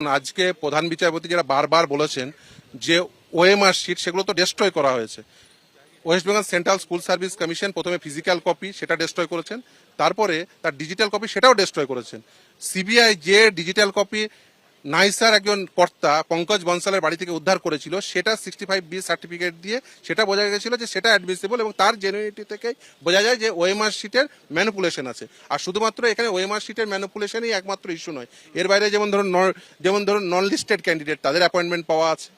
আজকে প্রধান বিচারপতি যারা বারবার বলেছেন যে ওএমআর শিট, সেগুলো তো ডেস্ট্রয় করা হয়েছে। West Bengal Central School Service Commission প্রথমে ফিজিক্যাল কপি সেটা ডেস্ট্রয় করেছেন। তারপরে তার ডিজিটাল কপি সেটাও ডেস্ট্রয় করেছেন। সিবিআই যে ডিজিটাল কপি নাইসার একজন কর্তা পঙ্কজ বনসালের বাড়ি থেকে উদ্ধার করেছিল। সেটা সিক্সটি ফাইভ বি সার্টিফিকেট দিয়ে সেটা বোঝা গেছিল যে সেটা অ্যাডমিসিবল এবং তার জেনুইনিটি থেকে বোঝা যায় যে ওএমআর শিটের ম্যানুপুলেশন আছে। আর শুধুমাত্র এখানে ওএমআর শিটের ম্যানুপুলেশনই একমাত্র ইস্যু নয়। এর বাইরে যেমন ধরুন যেমন ধরুন নন লিস্টেড ক্যান্ডিডেট তাদের অ্যাপয়েন্টমেন্ট পাওয়া আছে।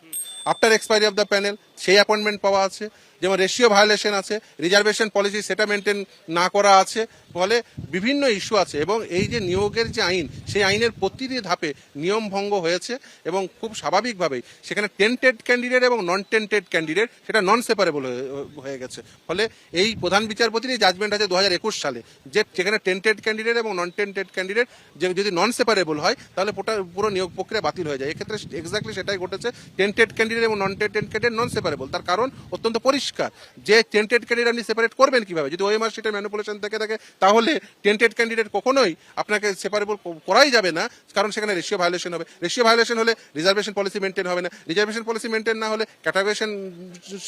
After expiry of the panel সেই অ্যাপয়েন্টমেন্ট পাওয়া আছে। যেমন রেশিও ভায়োলেশন আছে রিজার্ভেশন পলিসি সেটা মেনটেন না করা আছে। ফলে বিভিন্ন ইস্যু আছে এবং এই যে নিয়োগের যে আইন, সেই আইনের প্রতিটি ধাপে নিয়ম ভঙ্গ হয়েছে এবং খুব স্বাভাবিকভাবেই সেখানে টেন্টেড ক্যান্ডিডেট এবং নন টেন্টেড ক্যান্ডিডেট সেটা নন সেপারেবল হয়ে গেছে। ফলে এই প্রধান বিচারপতির জাজমেন্ট আছে দু হাজার একুশ সালে যে সেখানে টেন্টেড ক্যান্ডিডেট এবং নন টেন্টেড ক্যান্ডিডেট যে যদি নন সেপারেবল হয়, তাহলে পুরো নিয়োগ প্রক্রিয়া বাতিল হয়ে যায়। এক্ষেত্রে এক্স্যাক্টলি সেটাই ঘটেছে। টেন্টেড ক্যান্ডিডেট এবং non tainted candidate non separable তার কারণ অত্যন্ত পরিষ্কার। যে টেন্টেড ক্যান্ডিডেট আপনি সেপারেট করবেন কীভাবে? যদি ওএমআর শিটের ম্যানিপুলেশন থেকে থাকে, তাহলে টেন্টেড ক্যান্ডিডেট কখনোই আপনাকে সেপারেবল করাই যাবে না, কারণ সেখানে রেশিও ভায়োলেশন হবে। রেশিও ভায়োলেশন হলে রিজার্ভেশন পলিসি মেনটেন হবে না। রিজার্ভেশন পলিসি মেনটেন না হলে ক্যাটাগরেশন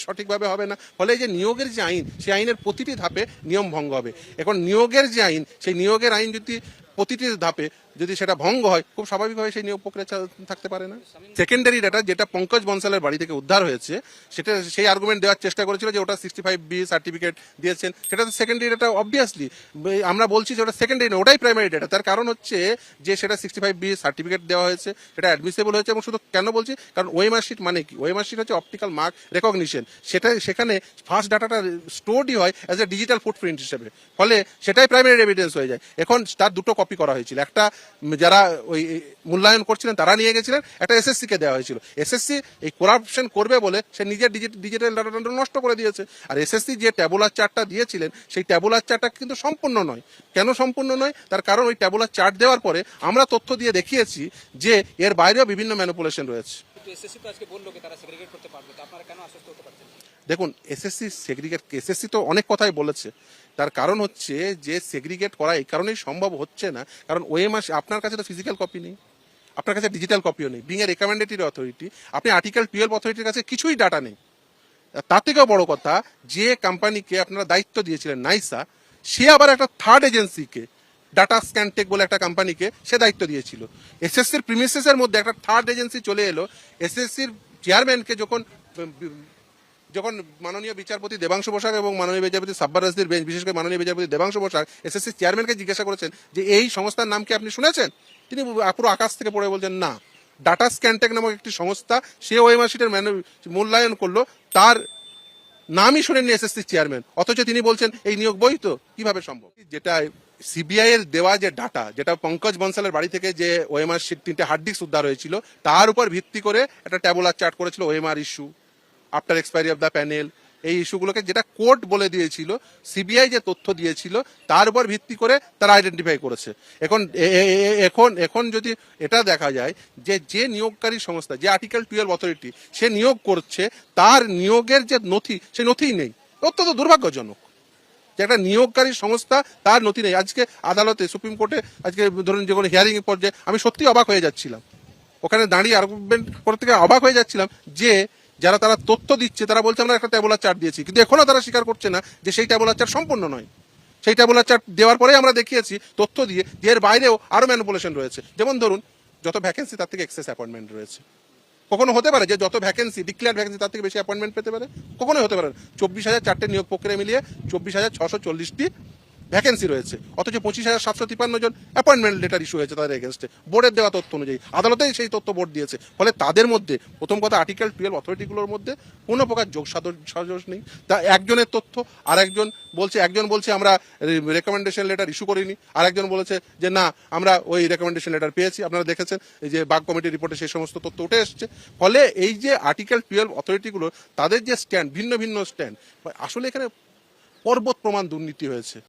সঠিকভাবে হবে না। ফলে যে নিয়োগের যে আইন, সেই আইনের প্রতিটি ধাপে নিয়ম ভঙ্গ হবে। এখন নিয়োগের যে আইন, সেই নিয়োগের আইন যদি প্রতিটি ধাপে যদি সেটা ভঙ্গ হয়, খুব স্বাভাবিকভাবে সেই নিয়োগ প্রক্রিয়া থাকতে পারে না। সেকেন্ডারি ডাটা যেটা পঙ্কজ বনসালের বাড়ি থেকে উদ্ধার হয়েছে, সেটা সেই আর্গুমেন্ট দেওয়ার চেষ্টা করেছিল যে ওটা সিক্সটি ফাইভ বি সার্টিফিকেট দিয়েছেন। সেটা তো সেকেন্ডারি ডাটা অবভিয়াসলি আমরা বলছি যে ওটা সেকেন্ডারি ওটাই প্রাইমারি ডাটা তার কারণ হচ্ছে যে সেটা সিক্সটি ফাইভ বি সার্টিফিকেট দেওয়া হয়েছে, সেটা অ্যাডমিসেবল হয়েছে এবং শুধু কেন বলছি, কারণ ওএমআর শিট মানে কি? ওএমআর শিট হচ্ছে অপটিক্যাল মার্ক রেকগনিশন সেটা, সেখানে ফার্স্ট ডাটাটা স্টোরডই হয় অ্যাজ এ ডিজিটাল ফুটপ্রিন্ট হিসেবে। ফলে সেটাই প্রাইমারি এভিডেন্স হয়ে যায়। এখন তার দুটো কপি করা হয়েছিল। একটা যারা ওই মূল্যায়ন করছিলেন, তারা নিয়ে গেছিলেন, একটা এসএসসি কে দেওয়া হয়েছিল। এসএসসি এই করাপশন করবে বলে সে নিজের ডিজিটাল ডাটাটা নষ্ট করে দিয়েছে। আর এসএসসি যে ট্যাবুলার চার্টটা দিয়েছিলেন, সেই ট্যাবুলার চার্টটা কিন্তু সম্পূর্ণ নয়। কেন সম্পূর্ণ নয়? তার কারণ ওই ট্যাবুলার চার্ট দেওয়ার পরে আমরা তথ্য দিয়ে দেখিয়েছি যে এর বাইরেও বিভিন্ন ম্যানিপুলেশন রয়েছে? দেখুন এসএসসি সেগ্রিগেট এসএসসি তো অনেক কথাই বলেছে। তার কারণ হচ্ছে যে সেগ্রিগেট করা এই কারণেই সম্ভব হচ্ছে না, কারণ ওএমআর আপনার কাছে তো ফিজিক্যাল কপি নেই। আপনার কাছে ডিজিটাল কপিও নেই। বিং এ রেকমেন্ডেটরি অথরিটি আপনি আর্টিকেল টুয়েলভ অথরিটির কাছে কিছুই ডাটা নেই। তার থেকেও বড় কথা, যে কোম্পানিকে আপনারা দায়িত্ব দিয়েছিলেন, নাইসা, সে আবার একটা থার্ড এজেন্সিকে ডাটা স্ক্যানটেক বলে একটা কোম্পানিকে সে দায়িত্ব দিয়েছিল। এসএসসির প্রিমিসেসের মধ্যে একটা থার্ড এজেন্সি চলে এলো। এসএসসির চেয়ারম্যানকে যখন যখন মাননীয় বিচারপতি দেবাংশু বসাক এবং মাননীয় বিচারপতি সাব্বার রাজদির বেঞ্চ, বিশেষ করে মাননীয় বিচারপতি দেবাংশু বসাক এসএসসি চেয়ারম্যানকে জিজ্ঞাসা করেছেন যে এই সংস্থার নাম কি আপনি শুনেছেন? তিনি পুরো আকাশ থেকে পড়ে বলছেন, না। ডাটা স্ক্যানটেক নামক একটি সংস্থা, সে ওএমআর শিটের মূল্যায়ন করল, তার নামই শুনেননি এসএসসি চেয়ারম্যান অথচ তিনি বলছেন, এই নিয়োগ বৈধ কীভাবে সম্ভব? যেটা সিবিআই এর দেওয়া যে ডাটা যেটা পঙ্কজ বনসালের বাড়ি থেকে যে ওএমআর তিনটে হার্ড ডিস্ক উদ্ধার হয়েছিল, তার উপর ভিত্তি করে একটা ট্যাবুলার চার্ট করেছিল OMR issue after expiry of the panel এই ইস্যুগুলোকে যেটা কোর্ট বলে দিয়েছিল, সিবিআই যে তথ্য দিয়েছিল, তার উপর ভিত্তি করে তারা আইডেন্টিফাই করেছে। এখন এখন এখন যদি এটা দেখা যায় যে যে নিয়োগকারী সংস্থা, যে আর্টিকেল টুয়েলভ অথরিটি সে নিয়োগ করছে, তার নিয়োগের যে নথি, সে নথিই নেই। অত্যন্ত দুর্ভাগ্যজনক। যে একটা নিয়োগকারী সংস্থা, তার নথি নেই। আজকে আদালতে, সুপ্রিম কোর্টে, আজকে ধরুন যে কোনো হিয়ারিং পর্যায়ে আমি সত্যি অবাক হয়ে যাচ্ছিলাম। ওখানে দাঁড়িয়ে আর্গুমেন্ট করতে অবাক হয়ে যাচ্ছিলাম যে যারা তারা তথ্য দিচ্ছে, তারা বলছে, আমরা একটা ট্যাবুলার চার্ট দিয়েছি। কিন্তু এখনও তারা স্বীকার করছে না যে সেই ট্যাবুলার চার্ট সম্পূর্ণ নয়। সেই ট্যাবুলার চার্ট দেওয়ার পরেই আমরা দেখিয়েছি, তথ্য দিয়ে এর বাইরেও আরও ম্যানিপুলেশন রয়েছে। যেমন ধরুন, যত ভ্যাকেন্সি তার থেকে এক্সেস অ্যাপয়েন্টমেন্ট রয়েছে। কখনো হতে পারে যে যত ভ্যাকেন্সি ডিক্লেয়ার ভ্যাকেন্সি তার থেকে বেশি অ্যাপয়েন্টমেন্ট পেতে পারে? কখনোই হতে পারে চব্বিশ হাজার চারটে নিয়োগ প্রক্রিয়া মিলিয়ে চব্বিশ হাজার ছশো চল্লিশটি ভ্যাকেন্সি রয়েছে। অথচ পঁচিশ হাজার সাতশো তিপ্পান্ন জন অ্যাপয়েন্টমেন্ট লেটার ইস্যু হয়েছে তাদের এগেনস্টে বোর্ডের দেওয়া তথ্য অনুযায়ী। আদালতেই সেই তথ্য বোর্ড দিয়েছে। ফলে তাদের মধ্যে, প্রথম কথা আর্টিকেল টুয়েলভ অথরিটিগুলোর মধ্যে কোনো প্রকার যোগ সাজস নেই। তা একজনের তথ্য আর একজন বলছে একজন বলছে, আমরা রেকমেন্ডেশন লেটার ইস্যু করিনি। আর একজন বলেছে যে, না, আমরা ওই রেকমেন্ডেশন লেটার পেয়েছি। আপনারা দেখেছেন, এই যে বাগ কমিটির রিপোর্টে সেই সমস্ত তথ্য উঠে এসছে। ফলে এই যে আর্টিকেল টুয়েলভ অথরিটিগুলো তাদের যে স্ট্যান্ড ভিন্ন ভিন্ন স্ট্যান্ড আসলে এখানে পর্বত প্রমাণ দুর্নীতি হয়েছে।